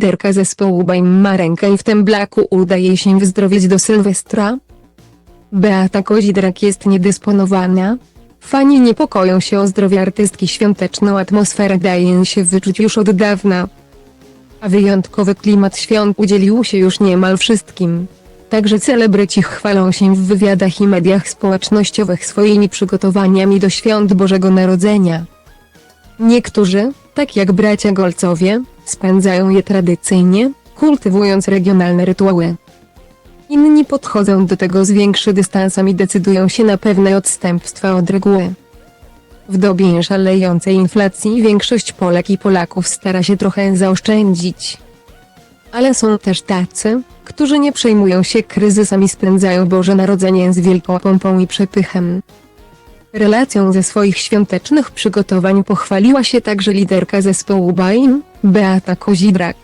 liderka zespołu Baim ma rękę w tym blaku uda jej się wyzdrowieć do Sylwestra? Beata Kozidrak jest niedysponowana? Fani niepokoją się o zdrowie artystki świąteczną atmosferę daje się wyczuć już od dawna. A wyjątkowy klimat świąt udzielił się już niemal wszystkim. Także celebryci chwalą się w wywiadach i mediach społecznościowych swoimi przygotowaniami do świąt Bożego Narodzenia. Niektórzy, tak jak bracia Golcowie, spędzają je tradycyjnie, kultywując regionalne rytuały. Inni podchodzą do tego z większym dystansem i decydują się na pewne odstępstwa od reguły. W dobie szalejącej inflacji większość Polek i Polaków stara się trochę zaoszczędzić. Ale są też tacy, którzy nie przejmują się kryzysem i spędzają Boże Narodzenie z wielką pompą i przepychem. Relacją ze swoich świątecznych przygotowań pochwaliła się także liderka zespołu Baim, Beata Kozidrak.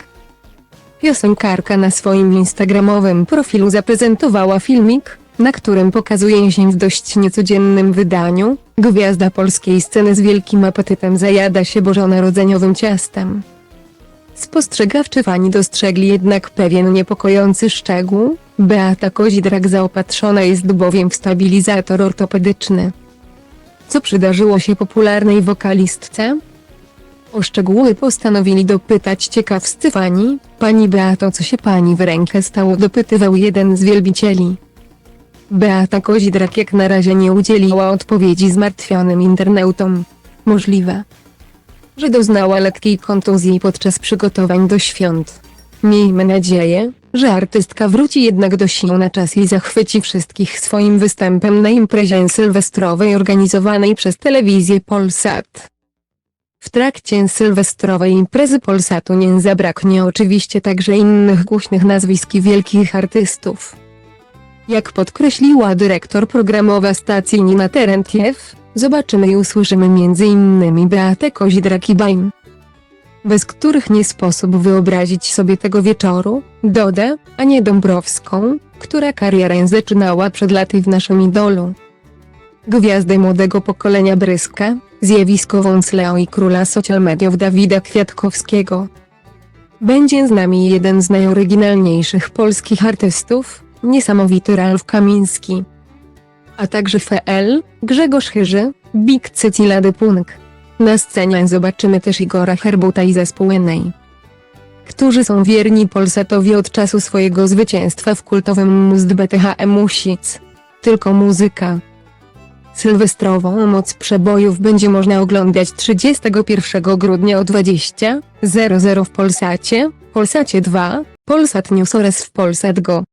Piosenkarka na swoim instagramowym profilu zaprezentowała filmik, na którym pokazuje się w dość niecodziennym wydaniu. Gwiazda polskiej sceny z wielkim apetytem zajada się bożonarodzeniowym ciastem. Spostrzegawczy fani dostrzegli jednak pewien niepokojący szczegół. Beata Kozidrak zaopatrzona jest bowiem w stabilizator ortopedyczny. Co przydarzyło się popularnej wokalistce? O szczegóły postanowili dopytać ciekawscy fani. Pani Beato, co się pani w rękę stało? Dopytywał jeden z wielbicieli. Beata Kozidrak jak na razie nie udzieliła odpowiedzi zmartwionym internautom. Możliwe, że doznała lekkiej kontuzji podczas przygotowań do świąt. Miejmy nadzieję, że artystka wróci jednak do sił na czas i zachwyci wszystkich swoim występem na imprezie sylwestrowej organizowanej przez telewizję Polsat. W trakcie sylwestrowej imprezy Polsatu nie zabraknie oczywiście także innych głośnych nazwisk i wielkich artystów. Jak podkreśliła dyrektor programowa stacji Nina Terentiew, zobaczymy i usłyszymy m.in. Beatę Kozidrak i Baim bez których nie sposób wyobrazić sobie tego wieczoru, Dodę, a nie Dąbrowską, która karierę zaczynała przed laty w naszym idolu. Gwiazdę młodego pokolenia Bryska, zjawiskową Sleo i króla social mediów Dawida Kwiatkowskiego. Będzie z nami jeden z najoryginalniejszych polskich artystów, niesamowity Ralf Kamiński. A także FL, Grzegorz Chyży, Big Cecilady Punk. Na scenie zobaczymy też Igora Herbuta i zespół Enej, którzy są wierni Polsatowi od czasu swojego zwycięstwa w kultowym Must BTHM Music. Tylko muzyka. Sylwestrową moc przebojów będzie można oglądać 31 grudnia o 20.00 w Polsacie, Polsacie 2, Polsat News oraz w Polsat Go.